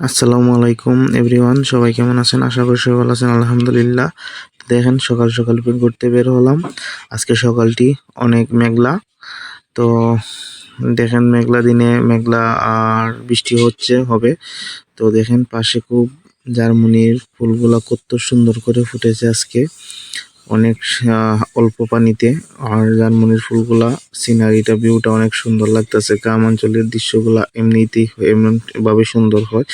আসসালামু আলাইকুম, এভরিওয়ান, সবাই কেমন আছেন? আশা করি সবাই ভালো আছেন, আলহামদুলিল্লাহ। দেখেন, সকাল সকাল ঘুরতে বের হলাম। আজকে সকালটি অনেক মেঘলা। তো দেখেন, মেঘলা দিনে মেঘলা আর বৃষ্টি হচ্ছে, হবে। তো দেখেন, পাশে খুব জার্মানির ফুলগুলা কত সুন্দর করে ফুটেছে আজকে। অনেক অল্প পানিতে। আর জার্মানির ফুলগুলা, সিনারিটা ভিউটা অনেক সুন্দর লাগতেছে। গ্রাম অঞ্চলের দৃশ্যগুলা এমনিতেই এমনভাবে সুন্দর হয়,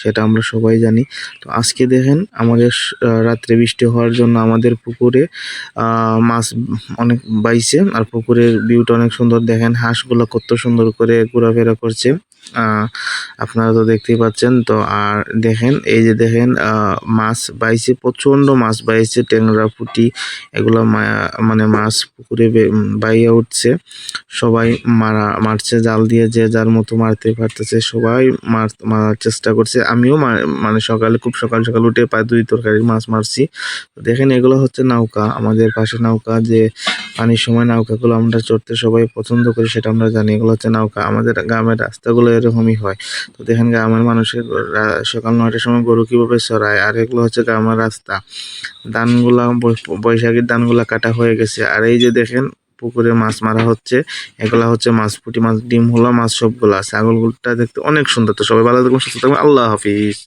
সেটা আমরা সবাই জানি। তো আজকে দেখেন, আমাদের রাত্রে বৃষ্টি হওয়ার জন্য আমাদের পুকুরে মাছ অনেক বাইছে, আর পুকুরের ভিউটা অনেক সুন্দর। দেখেন, হাঁসগুলো কত সুন্দর করে ঘোরাফেরা করছে। আপনারা তো দেখতেই পাচ্ছেন। তো আর দেখেন, এই যে দেখেন মাছ বাইছে প্রচণ্ড মাছ বাইছে, ট্যাংরা, পুঁটি এগুলো মানে মাছ পুকুরে বাইয়া উঠছে। সবাই মারা, মারছে, জাল দিয়ে যে যার মতো মারতে পারতেছে, সবাই মার, মারার চেষ্টা করছে। আমিও মানে সকালে, খুব সকাল সকাল উঠে প্রায় দুই তরকারির মাছ মারছি। দেখেন, এগুলো হচ্ছে নৌকা। আমাদের পাশে নৌকা যে পানির সময় নৌকাগুলো আমরা চড়তে সবাই পছন্দ করি, সেটা আমরা জানি। এগুলো হচ্ছে নৌকা। আমাদের গ্রামের রাস্তাগুলো এরকমই হয়। তো দেখেন গ্রামের মানুষের সকাল নয়টার সময় গরু কীভাবে চড়ায়, আর এগুলো হচ্ছে গ্রামের রাস্তা। ধানগুলা বৈশাখীর ধানগুলা কাটা হয়ে গেছে। আর এই যে দেখেন, পুকুরে মাছ মারা হচ্ছে। এগুলা হচ্ছে মাছ, পুঁটি মাছ, ডিম, হলো মাছ, সবগুলা। ছাগলগুলোটা দেখতে অনেক সুন্দর। তো সবাই ভালো থাকবেন, সুস্থ থাকবেন। আল্লাহ হাফিজ।